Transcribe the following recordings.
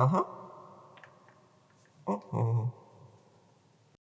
Ага. Ого.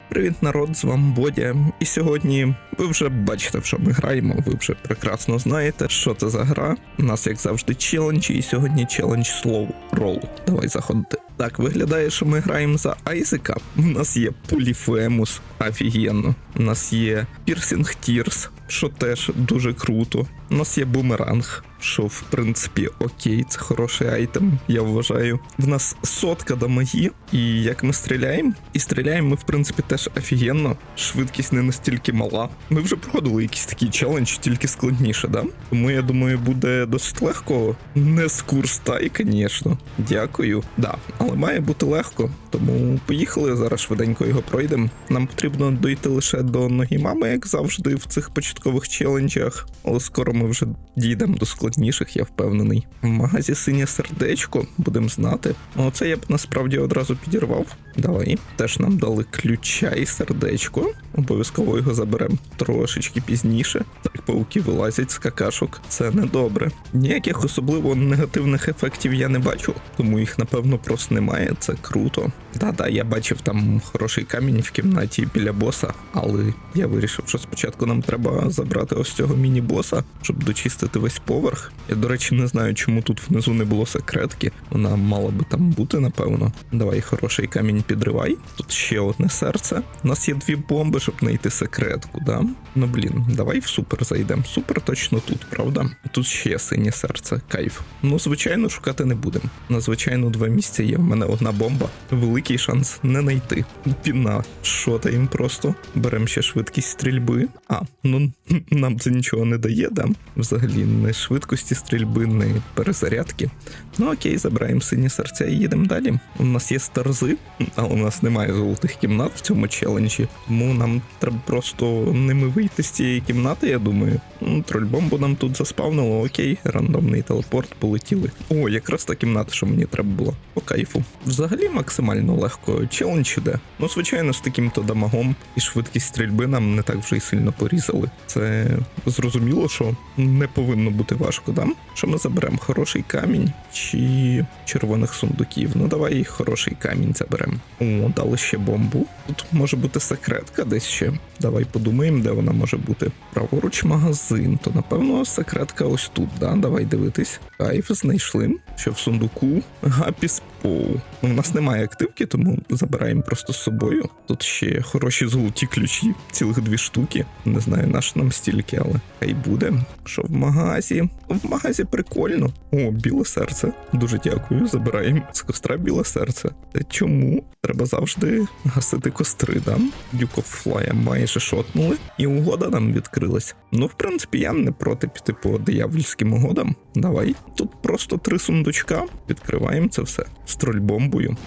Привіт, народ, з вами Бодя. І сьогодні ви вже бачите, в що ми граємо. Ви вже прекрасно знаєте, що це за гра. У нас, як завжди, челенджі, і сьогодні челендж слов ролл. Давай заходити. Так, виглядає, що ми граємо за Айзека. У нас є Поліфемус, офігенно. У нас є Piercing Tears, що теж дуже круто. У нас є бумеранг, що в принципі окей, це хороший айтем, я вважаю. В нас сотка дамаги, і як ми стріляємо, і стріляємо ми, в принципі, теж офігенно. Швидкість не настільки мала. Ми вже проходили якийсь такий челендж, тільки складніше, да? Тому я думаю, буде досить легко. Не з курстай, звісно. Дякую. Да, але має бути легко. Тому поїхали зараз швиденько його пройдемо. Нам потрібно дойти лише до ноги мами, як завжди, в цих початкових челенджах. Але скоро ми вже дійдемо до складніших, я впевнений. В магазі синє сердечко, будемо знати. Оце я б насправді одразу підірвав. Давай. Теж нам дали ключа і сердечко. Обов'язково його заберемо трошечки пізніше. Так, пауки вилазять з какашок. Це недобре. Ніяких особливо негативних ефектів я не бачу, тому їх напевно просто немає. Це круто. Да-да, я бачив там хороший камінь в кімнаті біля боса, але я вирішив, що спочатку нам треба забрати ось цього міні-боса, щоб дочистити весь поверх. Я, до речі, не знаю, чому тут внизу не було секретки. Вона мала би там бути, напевно. Давай хороший камінь підривай. Тут ще одне серце. У нас є дві бомби, щоб знайти секретку, да? Ну блін, давай в супер зайдемо. Супер точно тут, правда? Тут ще синє серце, кайф. Ну, звичайно, шукати не будемо. На звичайно два місця є. В мене одна бомба. Великий шанс не знайти. Піна, шотаємо просто. Беремо ще швидкість стрільби. А, ну нам це нічого не дає, да? Взагалі, не швидкості стрільби, не перезарядки. Ну окей, забираємо сині серця і їдемо далі. У нас є старзи, але у нас немає золотих кімнат в цьому челенджі, тому нам треба просто ними вийти з цієї кімнати, я думаю. Ну, Трольбомбу нам тут заспавнило, окей, рандомний телепорт, полетіли. О, якраз та кімната, що мені треба було. По кайфу. Взагалі максимально легко челендж іде. Ну, звичайно, з таким-то дамагом і швидкість стрільби нам не так вже й сильно порізали. Це зрозуміло, що не повинно бути важко, да? Що ми заберемо хороший камінь чи червоних сундуків. Ну давай хороший камінь заберемо. О, дали ще бомбу. Тут може бути секретка десь ще. Давай подумаємо, де вона може бути. Праворуч магазин, то напевно секретка ось тут, да? Давай дивитись. Кайф знайшли. Що в сундуку Гапіс Поу. Ну, у нас немає активки, тому забираємо просто з собою. Тут ще хороші золоті ключі, цілих дві штуки. Не знаю, наш нам стільки, але хай буде. Що в магазі? В магазі прикольно. О, біле серце. Дуже дякую. Забираємо з костра біле серце. Та Чому? Треба завжди гасити костри, да? Duke of майже шотнули, і угода нам відкрилась. Ну, в принципі, я не проти піти по диявольським угодам. Давай. Тут просто три сундучка. Відкриваємо це все. З трольбомбою.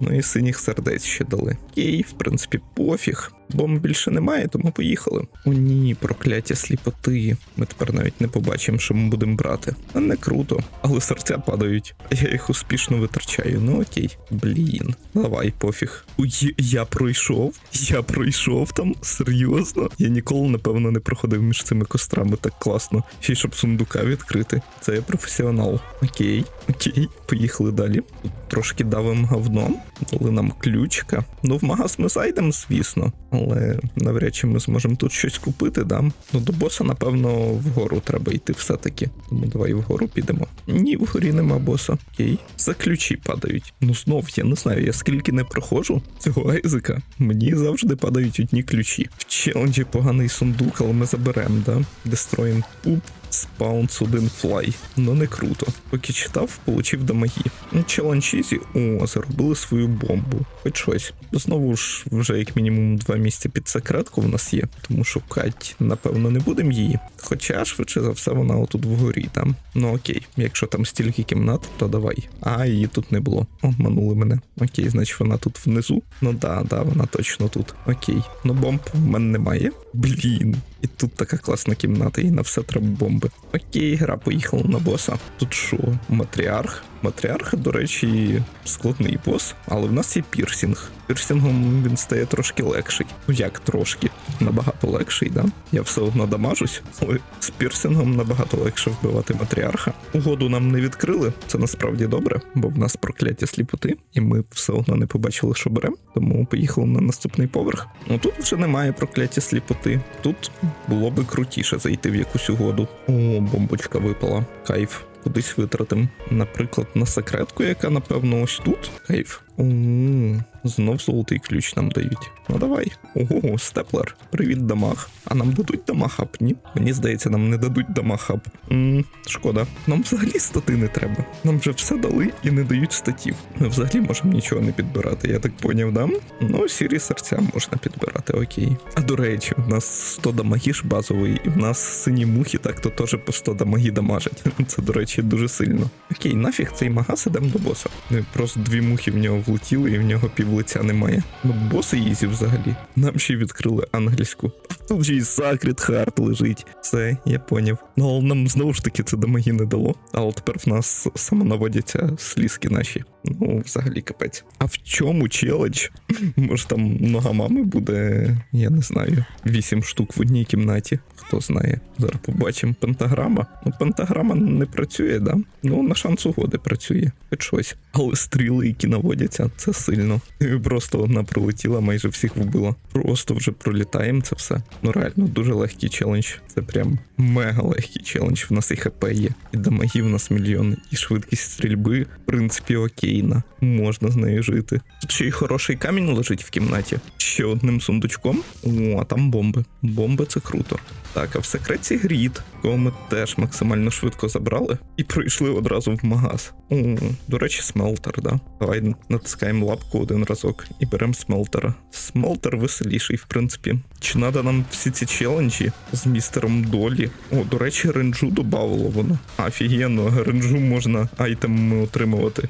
Ну і синіх сердець ще дали. Їй, в принципі, пофіг. Бомб більше немає, тому поїхали. О ні, прокляття сліпоти. Ми тепер навіть не побачимо, що ми будемо брати. А не круто, але серця падають, я їх успішно витрачаю. Ну окей, блін. Давай, пофіг. Ой, я пройшов. Я пройшов там. Серйозно. Я ніколи, напевно, не проходив між цими кострами так класно. Ще щоб сундука відкрити. Це я професіонал. Окей, окей, поїхали далі. Тут трошки давим говном. Дали нам ключка. Ну, в магаз ми зайдемо, звісно. Але навряд чи ми зможемо тут щось купити, да? Ну до боса, напевно, вгору треба йти все-таки. Тому давай вгору підемо. Ні, вгорі нема боса. Окей. За ключі падають. Ну знов, я не знаю, я скільки не проходжу цього айзика. мені завжди падають одні ключі. В челенджі поганий сундук, але ми заберемо, да? Дестроїм пуп. Спаунс один флай. Ну не круто. Поки читав, получив дамаги. Ну, Челендж ізі, о, заробили свою бомбу. Хоч щось. Знову ж вже як мінімум два місця під секретку в нас є, тому шукати, напевно, не будемо її. Хоча швидше за все вона отут вгорі там. Ну окей, якщо там стільки кімнат, то давай. А її тут не було. Обманули мене. Окей, значить вона тут внизу. Ну да, да, вона точно тут. Окей. Ну бомб в мене немає. Блін. І тут така класна кімната, і на все треба бомби. Окей, гра поїхала на боса. Тут що, матріарх? Матріарха, до речі, складний бос, але в нас є пірсінг. Пірсінгом він стає трошки легший. Ну як трошки? Набагато легший, да? Я все одно дамажусь, але з пірсінгом набагато легше вбивати матріарха. Угоду нам не відкрили. Це насправді добре, бо в нас прокляття сліпоти, і ми все одно не побачили, що беремо. Тому поїхали на наступний поверх. Ну тут вже немає прокляття сліпоти. Тут було би крутіше зайти в якусь угоду. О, бомбочка випала. Кайф. Кудись витратим. Наприклад, на секретку, яка напевно ось тут. Кайф. О, знов золотий ключ нам дають. Ну давай. Ого, степлер. Привіт, дамаг. А нам дадуть дамаг-ап? Ні? Мені здається, нам не дадуть дамаг-ап. Ммм, шкода. Нам взагалі стати не треба. Нам вже все дали і не дають статів. Ми взагалі можемо нічого не підбирати, я так поняв, да? Ну, сірі серця можна підбирати, окей. А до речі, у нас 100 дамагіж базовий, і в нас сині мухи так то теж по 100 дамагі дамажать. Це, до речі, дуже сильно. Окей, нафіг цей магаз ідемо до боса. Просто дві мухи в нього влетіли, і в нього півлиця немає. Ну, боси ізі взагалі. Нам ще відкрили ангельську. Тут же і Сакрід Харт лежить. Все, я поняв. Ну, але нам знову ж таки це дамаги не дало. Але тепер в нас самонаводяться слізки наші. Ну, взагалі капець. А в чому челендж? Може там нога мами буде, я не знаю, вісім штук в одній кімнаті. Хто знає. Зараз побачимо. Пентаграма. Ну, пентаграма не працює, да? Ну, на шанс угоди працює. Хоч щось. Але стріли, які наводяться, це сильно. Просто одна прилетіла, майже всіх вбила. Просто вже пролітаємо це все. Ну реально, дуже легкий челендж. Це прям мега легкий челендж. В нас і ХП є, і дамагів в нас мільйони, і швидкість стрільби, в принципі, окейна. Можна з нею жити. Тут ще й хороший камінь лежить в кімнаті. Ще одним сундучком. О, а там бомби. Бомби це круто. Так, а в секреті грід, кого ми теж максимально швидко забрали і пройшли одразу в магаз. О, до речі, смелтер, да. Давай натискаємо лапку один разок і беремо смелтера. Смелтер веселіший, в принципі. Чи треба нам всі ці челенджі з містером Долі? О, до речі, ренджу додавало воно. Офігенно, ренджу можна айтемами отримувати.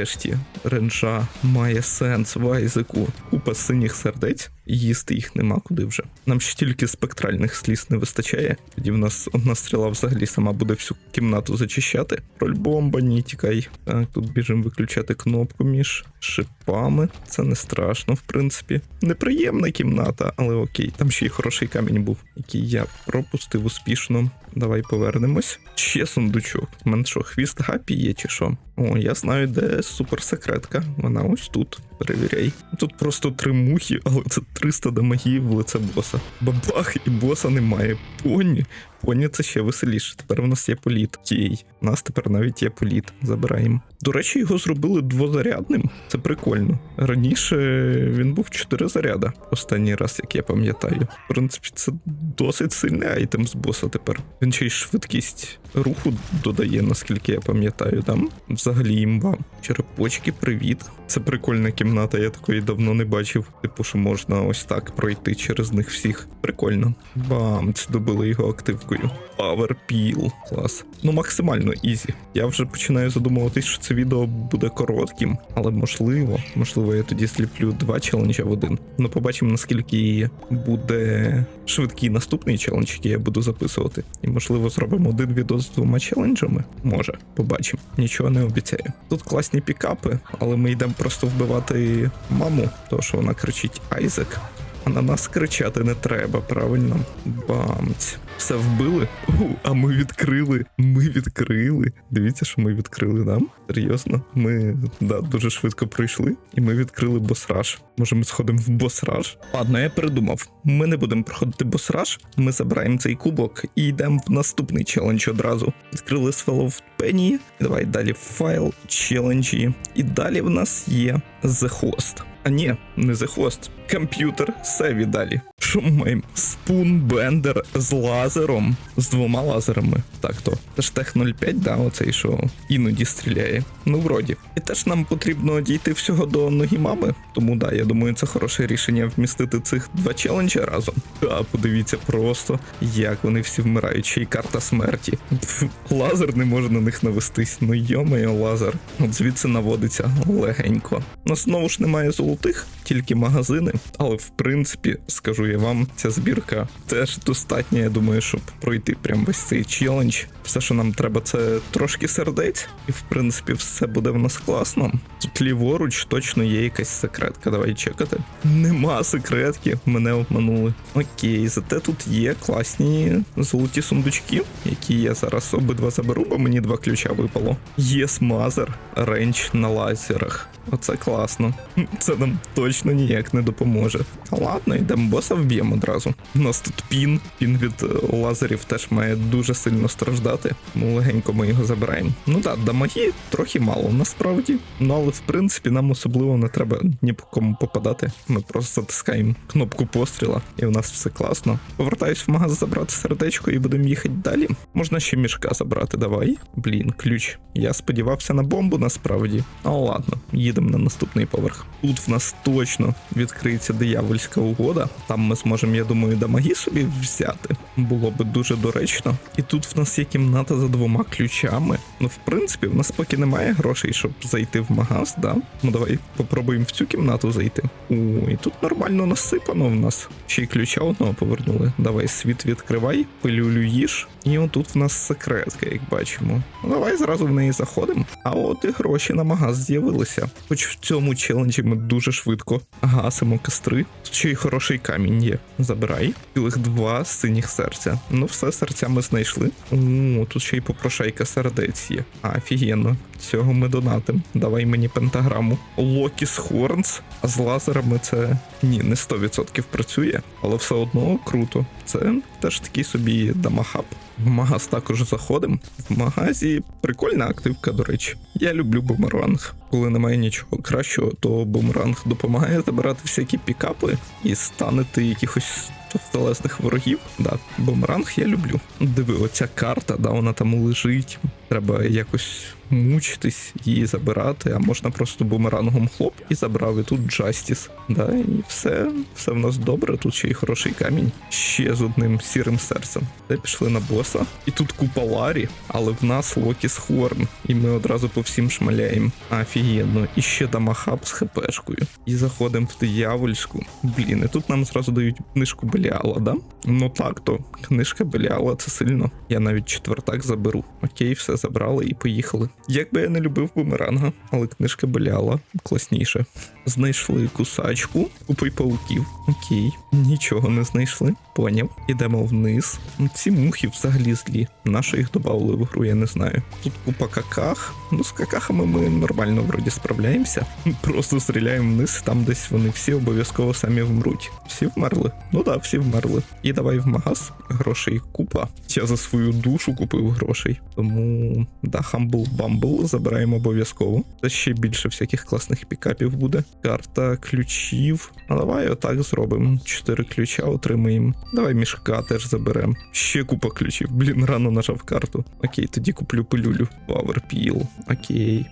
Нарешті, ренджа має сенс в Айзеку. Купа синіх сердець. Їсти їх нема куди вже. Нам ще тільки спектральних сліз не вистачає. Тоді в нас одна стріла взагалі сама буде всю кімнату зачищати. Роль бомба, ні, тікай. Так, тут біжимо виключати кнопку між шипами. Це не страшно, в принципі. Неприємна кімната, але окей. Там ще й хороший камінь був, який я пропустив успішно. Давай повернемось. Ще сундучок. У мене що, хвіст гапі є чи що? О, я знаю, де суперсекретка. Вона ось тут. Перевіряй. Тут просто три мухи, але це 300 дамагів в лице боса. Бабах, і боса немає. Поні. Поні це ще веселіше. Тепер у нас є політ. Тій. У нас тепер навіть є політ. Забираємо. До речі, його зробили двозарядним. Це прикольно. Раніше він був 4 заряда. Останній раз, як я пам'ятаю. В принципі, це досить сильний айтем з боса тепер. Він ще й швидкість руху додає, наскільки я пам'ятаю. Там взагалі імба. Черепочки, привіт. Це прикольна кімната, я такої давно не бачив. Типу, що можна ось так пройти через них всіх. Прикольно. Бам, це добили його активкою. Power Peel. Клас. Ну, максимально ізі. Я вже починаю задумуватись, що це відео буде коротким, але можливо, можливо, я тоді сліплю два челенджа в один. Ну, побачимо, наскільки буде швидкий наступний челендж, який я буду записувати. І можливо зробимо один відео з двома челенджами. Може, побачимо. Нічого не обіцяю. Тут класні пікапи, але ми йдемо просто вбивати маму, тому що вона кричить Айзек. А на нас кричати не треба, правильно? Бамць. Все вбили? У, а ми відкрили. Ми відкрили. Дивіться, що ми відкрили, да? Серйозно? Ми да, дуже швидко пройшли, і ми відкрили босраж. Може, ми сходимо в босраж? Ладно, я передумав. Ми не будемо проходити босраж. Ми забираємо цей кубок і йдемо в наступний челендж одразу. Відкрили Swell of Penny. Давай далі файл, челенджі. І далі в нас є The Host. А ні, не The Host. Комп'ютер Севі далі. Що ми маємо? Спун з лазером, з двома лазерами. Так то. Це ж Тех 05, да, оцей, що іноді стріляє. Ну, вроді. І теж нам потрібно дійти всього до ноги мами. Тому да, я думаю, це хороше рішення вмістити цих два челенджі разом. А подивіться просто, як вони всі вмирають, ще й карта смерті. Лазер не може на них навестись. Ну йомає лазер. От звідси наводиться легенько. У знову ж немає золотих, тільки магазини. Але в принципі, скажу я вам, ця збірка теж достатня, я думаю, щоб пройти прям весь цей челендж. Все, що нам треба, це трошки сердець, і в принципі все буде в нас класно. Тут ліворуч точно є якась секретка. Давай чекати. Нема секретки, мене обманули. Окей, зате тут є класні золоті сундучки, які я зараз обидва заберу, бо мені два ключа випало. Є смазер, ренч на лазерах. Оце класно. Це нам точно ніяк не допоможе. Ладно, йдемо боса вб'ємо одразу. У нас тут пін. Пін від е, лазерів теж має дуже сильно страждати. Тому легенько ми його забираємо. Ну так, дамаги трохи мало насправді. Ну але в принципі нам особливо не треба ні по кому попадати. Ми просто затискаємо кнопку постріла, і в нас все класно. Повертаюсь в магаз забрати сердечко і будемо їхати далі. Можна ще мішка забрати, давай. Блін, ключ. Я сподівався на бомбу насправді. Ну ладно, їдемо на наступний поверх. Тут в нас точно відкриється диявольська угода. Там ми зможемо, я думаю, дамаги собі взяти. Було би дуже доречно. І тут в нас є кімната за двома ключами. Ну, в принципі, в нас поки немає грошей, щоб зайти в магаз, да? Ну давай попробуємо в цю кімнату зайти. О, і тут нормально насипано в нас. Ще й ключа одного повернули. Давай світ відкривай, пилюлю їж. І отут в нас секретка, як бачимо. Ну давай зразу в неї заходимо. А от і гроші на магаз з'явилися. Хоч в цьому челенджі ми дуже швидко гасимо костри. Ще й хороший камінь є. Забирай. Цілих два синіх серця. Ну все, серця ми знайшли. О, тут ще й попрошайка сердець є. Офігенно. Цього ми донатим. Давай мені пентаграму. Локіс Хорнс. А з лазерами це ні, не 100% працює, але все одно круто. Це теж такий собі дамахаб. В магаз також заходимо. В магазі прикольна активка, до речі. Я люблю бумеранг. Коли немає нічого кращого, то бумеранг допомагає забирати всякі пікапи і станити якихось товстелесних ворогів. Да, бумеранг я люблю. Диви, оця карта, да, вона там лежить. Треба якось мучитись її забирати, а можна просто бумерангом хлоп і забрав. І тут Джастіс. Да, і все, все в нас добре. Тут ще й хороший камінь. Ще з одним сірим серцем. Де пішли на боса. І тут купа Ларі, але в нас Локіс Хорн. І ми одразу по всім шмаляємо. Офігенно. І ще дамахаб з хпшкою. І заходимо в диявольську. Блін, і тут нам зразу дають книжку Беліала, да? Ну так то, книжка Беліала це сильно. Я навіть четвертак заберу. Окей, все забрали і поїхали. Як би я не любив бумеранга, але книжка Беліала класніше. Знайшли кусачку, купи пауків. Окей, нічого не знайшли. Поняв. Ідемо вниз. Ці мухи взагалі злі. Нащо їх додали в гру, я не знаю. Тут купа каках. Ну, з какахами ми нормально вроді справляємося. Просто стріляємо вниз, там десь вони всі обов'язково самі вмруть. Всі вмерли? Ну так, всі вмерли. І давай в магаз. Грошей купа. Я за свою душу купив грошей. Тому да, Humble Bumble забираємо обов'язково. Це ще більше всяких класних пікапів буде. Карта ключів. А давай отак зробимо. Чотири ключа отримаємо. Давай мішка теж заберемо. Ще купа ключів. Блін, рано нажав карту. Окей, тоді куплю пилюлю. Powerpeel. Окей.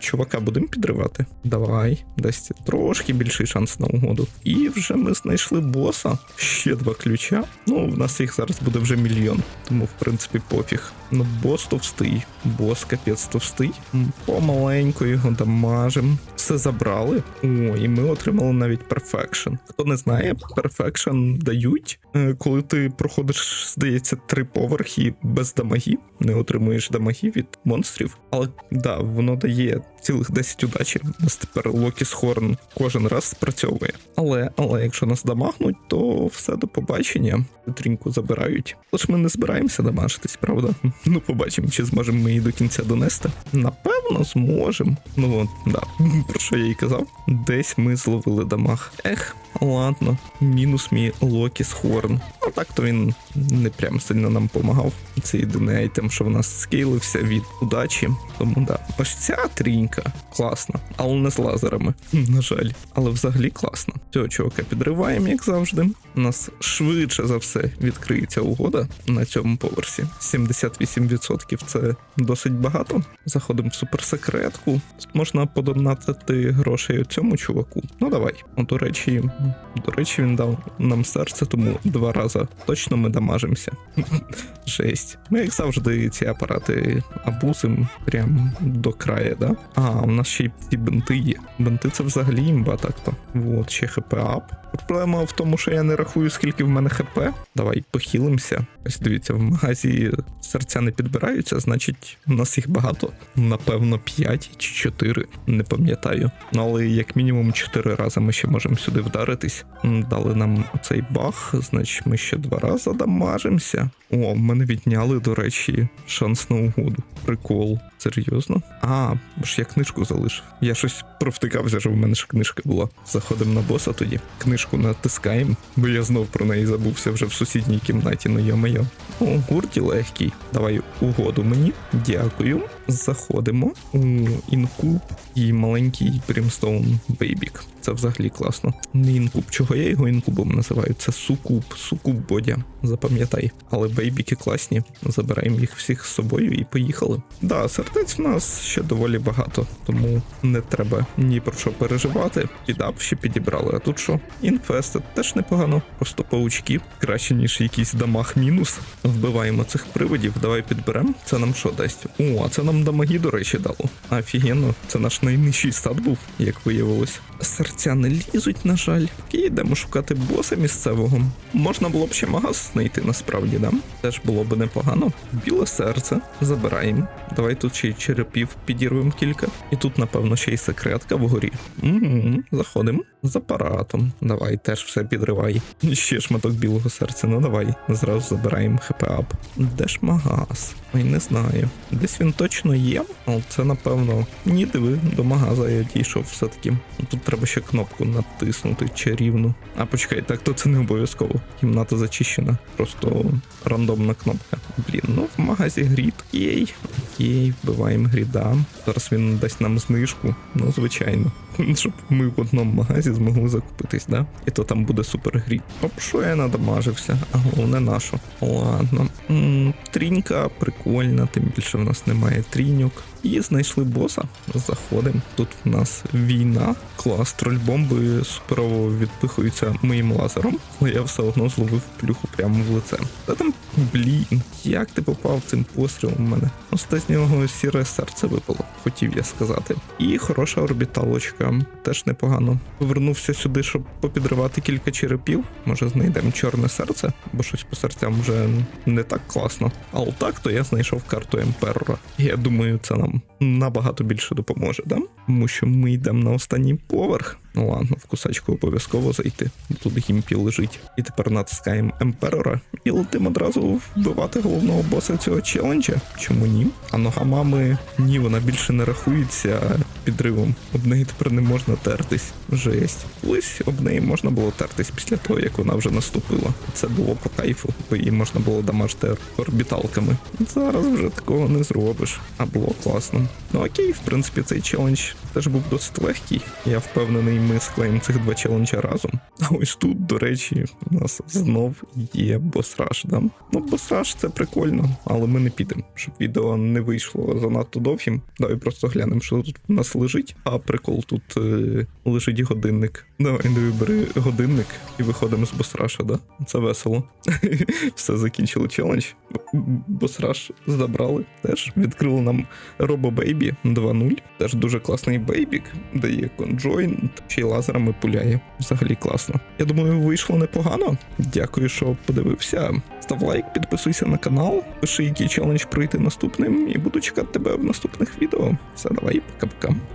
Чувака будемо підривати. Давай. Дасть трошки більший шанс на угоду. І вже ми знайшли боса. Ще два ключа. Ну, в нас їх зараз буде вже мільйон. Тому, в принципі, пофіг. Ну, бос товстий. Бос капець товстий. Помаленьку його дамажим. Все забрали. О, і ми отримали навіть перфекшн. Хто не знає, перфекшн дають, е, коли ти проходиш, здається, три поверхи без дамагів, не отримуєш дамагів від монстрів. Але да, воно дає цілих 10 удачі. У нас тепер Локіс Хорн кожен раз спрацьовує. Але, але якщо нас дамагнуть, то все до побачення. Тріньку забирають. Тож ми не збираємося дамажитись, правда? Ну, побачимо, чи зможемо ми її до кінця донести. Напевно, зможемо. Ну от, да. Про що я і казав? Десь ми зловили дамаг. Ех, ладно, мінус мій Локіс Хорн. Ну так то він не прям сильно нам помагав. Це єдиний айтем, що в нас скейлився від удачі. Тому да. Ось ця трінька класна, але не з лазерами. На жаль. Але взагалі класно. Цього чувака підриваємо, як завжди. У нас швидше за все відкриється угода на цьому поверсі. 78% це досить багато. Заходимо в суперсекретку. Можна подонатити грошей цьому чуваку. Ну давай. О, до речі, до речі, він дав нам серце, тому два рази точно ми дамажимося. Жесть. Ми, як завжди, ці апарати абузим прям до краю, да? А, у нас ще й ці бинти є. Бенти це взагалі імба так-то. Вот, ще хп ап. Проблема в тому, що я не рахую, скільки в мене хп. Давай похилимося. Ось дивіться, в магазі серця не підбираються, значить, у нас їх багато. Напевно, 5 чи 4, не пам'ятаю. Але як мінімум 4 рази ми ще можемо сюди вдаритись. Дали нам цей баг, значить ми ще два рази дамажимося. О, мене відняли, до речі, шанс на угоду. Прикол. Серйозно? А, бо ж я книжку залишив. Я щось провтикався, що в мене ж книжка була. Заходимо на боса тоді. Книжку натискаємо, бо я знов про неї забувся вже в сусідній кімнаті, ну йо-моє. О, гурті легкий. Давай угоду мені. Дякую. Заходимо у інкуб і маленький Бримстоун Бейбік. Це взагалі класно. Не інкуб, чого я його інкубом називаю? Це сукуб, сукуб бодя. Запам'ятай. Але бейбіки класні. Забираємо їх всіх з собою і поїхали. Да, сердець в нас ще доволі багато, тому не треба ні про що переживати. Підап ще підібрали. А тут що? Інфестед теж непогано. Просто паучки. Краще, ніж якийсь дамаг мінус. Вбиваємо цих привидів. Давай підберемо. Це нам що дасть? О, а це нам дамаги, до речі, дало. Офігенно, це наш найнижчий стат був, як виявилось. Серця не лізуть, на жаль. І йдемо шукати боса місцевого. Можна було б ще магаз знайти насправді, да? Теж було б непогано. Біле серце забираємо. Давай тут ще й черепів підірвемо кілька. І тут, напевно, ще й секретка вгорі. Угу, заходимо з апаратом. Давай теж все підривай. Ще шматок білого серця. Ну давай. Зразу забираємо хп ап. Де ж магаз? Ой, не знаю. Десь він точно є, але це напевно. Ні, диви, до магаза я дійшов все-таки. Тут треба ще кнопку натиснути чарівну. А почекай, так то це не обов'язково. Кімната зачищена. Просто рандомна кнопка. Блін, ну в магазі грід. Єй. Єй, вбиваємо гріда. Зараз він дасть нам знижку. Ну, звичайно. Щоб ми в одному магазі змогли закупитись, да? І то там буде супер грід. Оп, що я надамажився, а головне нашу. Ладно. м трінька прикольна, тим більше в нас немає тріньок. І знайшли боса. Заходимо. Тут в нас війна. Клас, троль-бомби суперово відпихуються моїм лазером, але я все одно зловив плюху прямо в лице. Та там, блін, як ти попав цим пострілом в мене? Просто з нього сіре серце випало, хотів я сказати. І хороша орбіталочка, теж непогано. Повернувся сюди, щоб попідривати кілька черепів. Може знайдемо чорне серце, бо щось по серцям вже не так класно. А отак то я знайшов карту Емперора. Я думаю, це нам набагато більше допоможе, да? Тому що ми йдемо на останній поверх. Ну ладно, в кусачку обов'язково зайти. Тут гімпі лежить. І тепер натискаємо Емперора і летимо одразу вбивати головного боса цього челенджа. Чому ні? А нога мами ні, вона більше не рахується підривом. Об неї тепер не можна тертись. Жесть. Колись об неї можна було тертись після того, як вона вже наступила. Це було по кайфу, бо її можна було дамажити орбіталками. Зараз вже такого не зробиш. А було класно. Ну окей, в принципі, цей челендж теж був досить легкий. Я впевнений, ми склеїмо цих два челенджа разом. А ось тут, до речі, у нас знов є босраж, да? Ну, босраж це прикольно, але ми не підемо, щоб відео не вийшло занадто довгим. Давай просто глянемо, що тут у нас лежить. А прикол тут е, лежить годинник. Давай не вибери годинник і виходимо з босраша, да? Це весело. Все закінчили челендж. Босраш забрали. Теж відкрили нам Бейбі 2.0. Теж дуже класний бейбік, дає конджойнт, ще й лазерами пуляє. Взагалі класно. Я думаю, вийшло непогано. Дякую, що подивився. Став лайк, підписуйся на канал, пиши, який челендж пройти наступним, і буду чекати тебе в наступних відео. Все, давай, пока-пока.